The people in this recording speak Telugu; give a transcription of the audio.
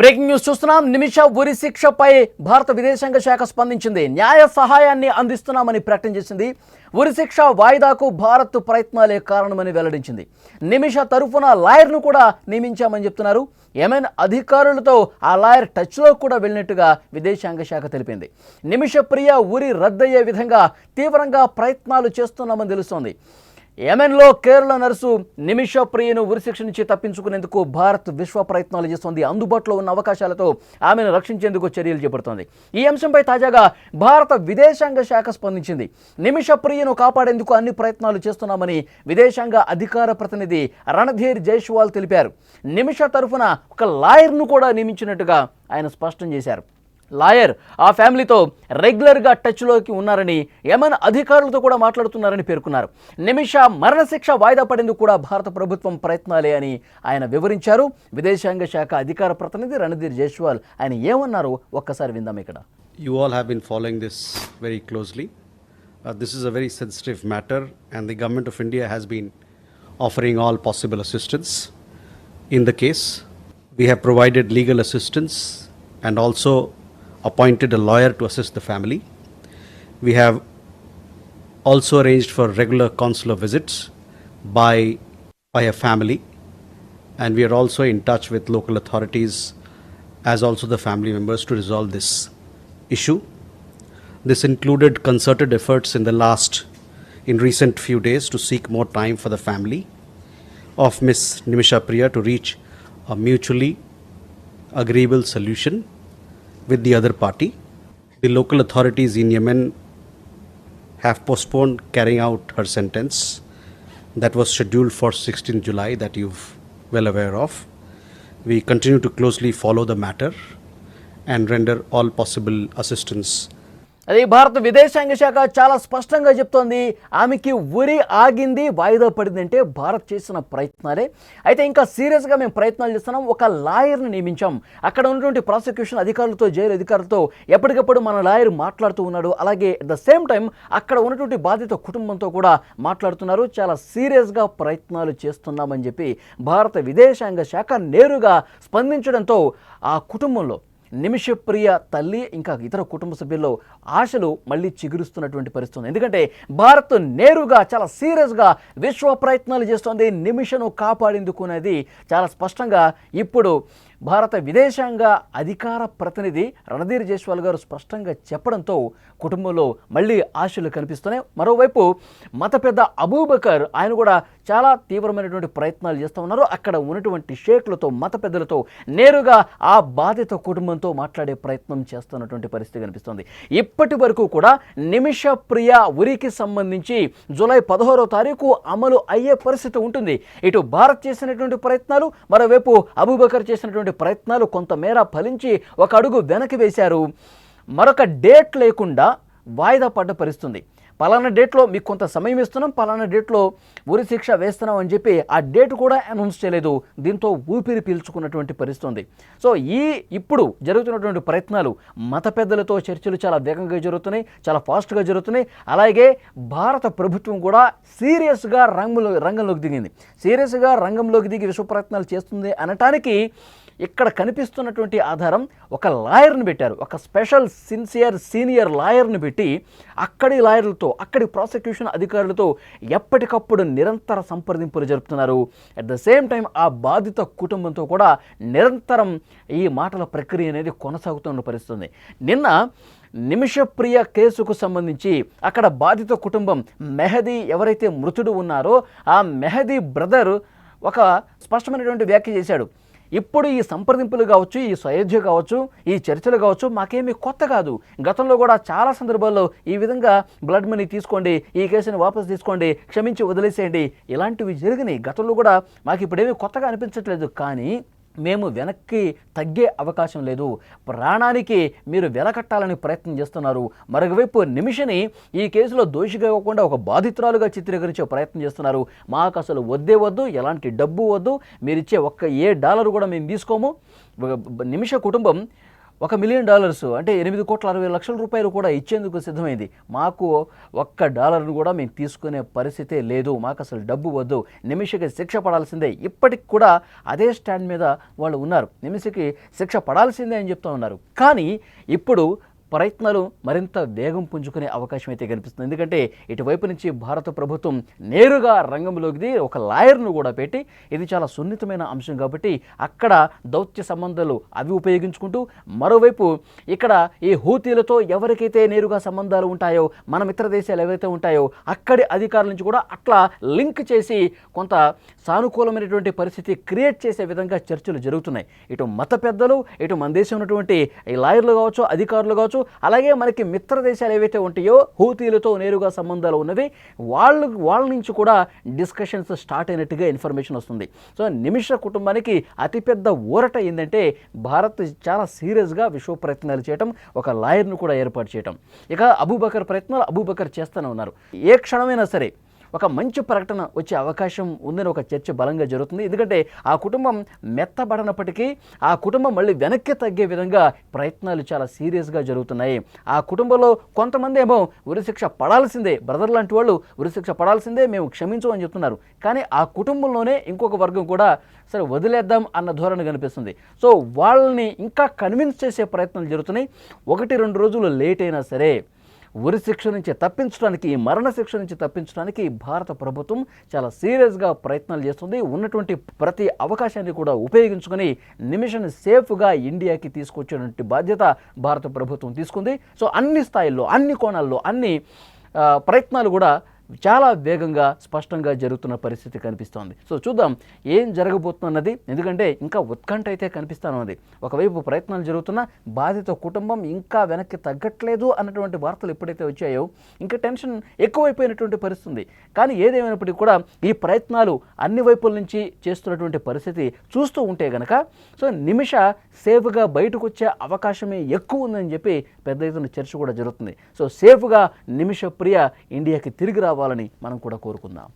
Breaking news చూస్తున్నాం. నిమిష ఉరి శిక్షపై భారత విదేశాంగ శాఖ స్పందించింది. న్యాయ సహాయాన్ని అందిస్తున్నామని ప్రకటన చేసింది. ఉరి శిక్ష వాయిదాకు భారత్ ప్రయత్నాలే కారణమని వెల్లడించింది. నిమిష తరఫున లాయర్ను కూడా నియమించామని చెప్తున్నారు. యెమెన్ అధికారులతో ఆ లాయర్ టచ్లో కూడా వెళ్ళినట్టుగా విదేశాంగ శాఖ తెలిపింది. నిమిష ప్రియ ఉరి రద్దయ్యే విధంగా తీవ్రంగా ప్రయత్నాలు చేస్తున్నామని తెలుస్తోంది. యెమెన్లో కేరళ నర్సు నిమిష ప్రియను ఉరిశిక్ష నుంచి తప్పించుకునేందుకు భారత్ విశ్వ ప్రయత్నాలు చేస్తోంది. అందుబాటులో ఉన్న అవకాశాలతో ఆమెను రక్షించేందుకు చర్యలు చేపడుతోంది. ఈ అంశంపై తాజాగా భారత విదేశాంగ శాఖ స్పందించింది. నిమిష ప్రియను కాపాడేందుకు అన్ని ప్రయత్నాలు చేస్తున్నామని విదేశాంగ అధికార ప్రతినిధి రణధీర్ జైష్వాల్ తెలిపారు. నిమిష తరఫున ఒక లాయర్ను కూడా నియమించినట్టుగా ఆయన స్పష్టం చేశారు. లాయర్ ఆ ఫ్యామిలీతో రెగ్యులర్గా టచ్లోకి ఉన్నారని యమన్ అధికారులతో కూడా మాట్లాడుతున్నారని పేర్కొన్నారు. నిమిష మరణశిక్ష వాయిదా పడేందుకు కూడా భారత ప్రభుత్వం ప్రయత్నాలే అని ఆయన వివరించారు. విదేశాంగ శాఖ అధికార ప్రతినిధి రణధీర్ జైస్వాల్ ఆయన ఏమన్నారు ఒక్కసారి విందాం ఇక్కడ. You all have been following this very closely this is a very sensitive matter and the government of India has been offering all possible assistance in the case we have provided legal assistance and also appointed a lawyer to assist the family. We have also arranged for regular consular visits by, by a family, and we are also in touch with local authorities as also the family members to resolve this issue. This included concerted efforts in the last, in recent few days, to seek more time for the family of Miss Nimisha Priya to reach a mutually agreeable solution with the other party. The local authorities in Yemen have postponed carrying out her sentence that was scheduled for 16 July that you've well aware of. We continue to closely follow the matter and render all possible assistance అది భారత విదేశాంగ శాఖ చాలా స్పష్టంగా చెప్తోంది. ఆమెకి ఉరి ఆగింది వాయిదా పడిందంటే భారత్ చేసిన ప్రయత్నాలే. అయితే ఇంకా సీరియస్గా మేము ప్రయత్నాలు చేస్తున్నాం. ఒక లాయర్ని నియమించాం. అక్కడ ఉన్నటువంటి ప్రాసిక్యూషన్ అధికారులతో జైలు అధికారులతో ఎప్పటికప్పుడు మన లాయర్ మాట్లాడుతూ ఉన్నాడు. అలాగే ద సేమ్ టైం అక్కడ ఉన్నటువంటి బాధిత కుటుంబంతో కూడా మాట్లాడుతున్నారు. చాలా సీరియస్గా ప్రయత్నాలు చేస్తున్నామని చెప్పి భారత విదేశాంగ శాఖ నేరుగా స్పందించడంతో ఆ కుటుంబంలో నిమిషప్రియ తల్లి ఇంకా ఇతర కుటుంబ సభ్యుల్లో ఆశలు మళ్ళీ చిగురుస్తున్నటువంటి పరిస్థితి ఎందుకంటే భారత్ నేరుగా చాలా సీరియస్గా విశ్వ ప్రయత్నాలు చేస్తోంది. నిమిషను కాపాడేందుకు అనేది చాలా స్పష్టంగా ఇప్పుడు భారత విదేశాంగ అధికార ప్రతినిధి రణధీర్ జైస్వాల్ గారు స్పష్టంగా చెప్పడంతో కుటుంబంలో మళ్ళీ ఆశలు కనిపిస్తున్నాయి. మరోవైపు మత పెద్ద అబూబకర్ ఆయన కూడా చాలా తీవ్రమైనటువంటి ప్రయత్నాలు చేస్తూ ఉన్నారు. అక్కడ ఉన్నటువంటి షేక్లతో మత పెద్దలతో నేరుగా ఆ బాధిత కుటుంబంతో మాట్లాడే ప్రయత్నం చేస్తున్నటువంటి పరిస్థితి కనిపిస్తుంది. ఇప్పటి వరకు కూడా నిమిష ప్రియ ఉరికి సంబంధించి జూలై పదహారో తారీఖు అమలు అయ్యే పరిస్థితి ఉంటుంది. ఇటు భారత్ చేసినటువంటి ప్రయత్నాలు మరోవైపు అబూబకర్ చేసినటువంటి ప్రయత్నాలు కొంతమేర ఫలించి ఒక అడుగు వెనక్కి వేశారు. మరొక డేట్ లేకుండా వాయిదా పడ్డ పరిస్థితుంది. పలానా డేట్లో మీకు కొంత సమయం ఇస్తున్నాం పలానా డేట్లో ఉరి శిక్ష వేస్తున్నాం అని చెప్పి ఆ డేట్ కూడా అనౌన్స్ చేయలేదు. దీంతో ఊపిరి పీల్చుకున్నటువంటి పరిస్థితుంది. సో ఈ ఇప్పుడు జరుగుతున్నటువంటి ప్రయత్నాలు మత పెద్దలతో చర్చలు చాలా వేగంగా జరుగుతున్నాయి చాలా ఫాస్ట్గా జరుగుతున్నాయి. అలాగే భారత ప్రభుత్వం కూడా సీరియస్గా రంగంలో రంగంలోకి దిగింది. సీరియస్గా రంగంలోకి దిగి విశ్వ ప్రయత్నాలు చేస్తుంది అనటానికి ఇక్కడ కనిపిస్తున్నటువంటి ఆధారం ఒక లాయర్ని పెట్టారు. ఒక స్పెషల్ సిన్సియర్ సీనియర్ లాయర్ని పెట్టి అక్కడి లాయర్లతో అక్కడి ప్రాసిక్యూషన్ అధికారులతో ఎప్పటికప్పుడు నిరంతర సంప్రదింపులు జరుపుతున్నారు. అట్ ద సేమ్ టైం ఆ బాధిత కుటుంబంతో కూడా నిరంతరం ఈ మాటల ప్రక్రియ అనేది కొనసాగుతున్న పరిస్థితుంది. నిన్న నిమిషప్రియ కేసుకు సంబంధించి అక్కడ బాధిత కుటుంబం మెహదీ ఎవరైతే మృతుడు ఉన్నారో ఆ మెహదీ బ్రదర్ ఒక స్పష్టమైనటువంటి వ్యాఖ్య చేశాడు. ఇప్పుడు ఈ సంప్రదింపులు కావచ్చు ఈ స్వయోధ్య కావచ్చు ఈ చర్చలు కావచ్చు మాకేమీ కొత్త కాదు. గతంలో కూడా చాలా సందర్భాల్లో ఈ విధంగా బ్లడ్ మనీ తీసుకోండి ఈ కేసుని వాపసు తీసుకోండి క్షమించి వదిలేసేయండి. ఇలాంటివి జరిగినాయి. గతంలో కూడా మాకు ఇప్పుడేమీ కొత్తగా అనిపించట్లేదు. కానీ మేము వెనక్కి తగ్గే అవకాశం లేదు. ప్రాణానికి మీరు వెలకట్టాలని ప్రయత్నం చేస్తున్నారు. మరొకవైపు నిమిషని ఈ కేసులో దోషిగా ఇవ్వకుండా ఒక బాధితురాలుగా చిత్రీకరించే ప్రయత్నం చేస్తున్నారు. మాకు అసలు వద్దే వద్దు ఎలాంటి డబ్బు వద్దు మీరు ఇచ్చే ఒక్క ఏ డాలర్ కూడా మేము తీసుకోము. నిమిష కుటుంబం ఒక మిలియన్ డాలర్స్ అంటే ఎనిమిది కోట్ల అరవై లక్షల రూపాయలు కూడా ఇచ్చేందుకు సిద్ధమైంది. మాకు ఒక్క డాలర్ను కూడా మేము తీసుకునే పరిస్థితే లేదు. మాకు అసలు డబ్బు వద్దు. నిమిషకి శిక్ష పడాల్సిందే. ఇప్పటికి కూడా అదే స్టాండ్ మీద వాళ్ళు ఉన్నారు. నిమిషకి శిక్ష పడాల్సిందే అని చెప్తూ ఉన్నారు. కానీ ఇప్పుడు ప్రయత్నాలు మరింత వేగం పుంజుకునే అవకాశం అయితే కనిపిస్తుంది. ఎందుకంటే ఇటువైపు నుంచి భారత ప్రభుత్వం నేరుగా రంగంలోకి ఒక లాయర్ను కూడా పెట్టి ఇది చాలా సున్నితమైన అంశం కాబట్టి అక్కడ దౌత్య సంబంధాలు అవి ఉపయోగించుకుంటూ మరోవైపు ఇక్కడ ఈ హూతీలతో ఎవరికైతే నేరుగా సంబంధాలు ఉంటాయో మన మిత్ర దేశాలు ఎవరైతే ఉంటాయో అక్కడి అధికారుల నుంచి కూడా అట్లా లింక్ చేసి కొంత సానుకూలమైనటువంటి పరిస్థితి క్రియేట్ చేసే విధంగా చర్చలు జరుగుతున్నాయి. ఇటు మత పెద్దలు ఇటు మన దేశం ఉన్నటువంటి ఈ లాయర్లు కావచ్చు అధికారులు కావచ్చు అలాగే మనకి మిత్ర దేశాలు ఏవైతే ఉంటాయో హూతీలతో నేరుగా సంబంధాలు ఉన్నవి వాళ్ళు వాళ్ళ నుంచి కూడా డిస్కషన్స్ స్టార్ట్ అయినట్టుగా ఇన్ఫర్మేషన్ వస్తుంది. సో నిమిష కుటుంబానికి అతిపెద్ద ఊరట ఏంటంటే భారత్ చాలా సీరియస్గా విశ్వ ప్రయత్నాలు చేయటం ఒక లాయర్ను కూడా ఏర్పాటు చేయటం. ఇక అబూబకర్ ప్రయత్నాలు అబూబకర్ చేస్తూనే ఉన్నారు. ఏ క్షణమైనా సరే ఒక మంచి ప్రకటన వచ్చే అవకాశం ఉందని ఒక చర్చ బలంగా జరుగుతుంది. ఎందుకంటే ఆ కుటుంబం మెత్తబడనప్పటికీ ఆ కుటుంబం మళ్ళీ వెనక్కి తగ్గే విధంగా ప్రయత్నాలు చాలా సీరియస్గా జరుగుతున్నాయి. ఆ కుటుంబంలో కొంతమంది ఏమో ఉరిశిక్ష పడాల్సిందే. బ్రదర్ లాంటి వాళ్ళు ఉరిశిక్ష పడాల్సిందే మేము క్షమించు అని చెప్తున్నారు. కానీ ఆ కుటుంబంలోనే ఇంకొక వర్గం కూడా సరే వదిలేద్దాం అన్న ధోరణి కనిపిస్తుంది. సో వాళ్ళని ఇంకా కన్విన్స్ చేసే ప్రయత్నాలు జరుగుతున్నాయి. ఒకటి రెండు రోజులు లేట్ అయినా సరే ఉరిశిక్ష నుంచి తప్పించడానికి ఈ నుంచి తప్పించడానికి భారత ప్రభుత్వం చాలా సీరియస్గా ప్రయత్నాలు చేస్తుంది. ఉన్నటువంటి ప్రతి అవకాశాన్ని కూడా ఉపయోగించుకొని నిమిషాన్ని సేఫ్గా ఇండియాకి తీసుకొచ్చేటువంటి బాధ్యత భారత ప్రభుత్వం తీసుకుంది. సో అన్ని స్థాయిల్లో అన్ని కోణాల్లో అన్ని ప్రయత్నాలు కూడా చాలా వేగంగా స్పష్టంగా జరుగుతున్న పరిస్థితి కనిపిస్తోంది. సో చూద్దాం ఏం జరగబోతున్నది. ఎందుకంటే ఇంకా ఉత్కంఠ అయితే కనిపిస్తానున్నది ఒకవైపు ప్రయత్నాలు జరుగుతున్నా బాధిత కుటుంబం ఇంకా వెనక్కి తగ్గట్లేదు అన్నటువంటి వార్తలు ఎప్పుడైతే వచ్చాయో ఇంకా టెన్షన్ ఎక్కువైపోయినటువంటి పరిస్థితి కానీ ఏదేమైనప్పటికీ కూడా ఈ ప్రయత్నాలు అన్ని వైపుల నుంచి చేస్తున్నటువంటి పరిస్థితి చూస్తూ ఉంటే గనక సో నిమిష సేఫ్గా బయటకు వచ్చే అవకాశమే ఎక్కువ ఉందని చెప్పి పెద్ద ఎత్తున చర్చ కూడా జరుగుతుంది. సో సేఫ్గా నిమిష ప్రియ ఇండియాకి తిరిగి కావాలని మనం కూడా కోరుకుందాం.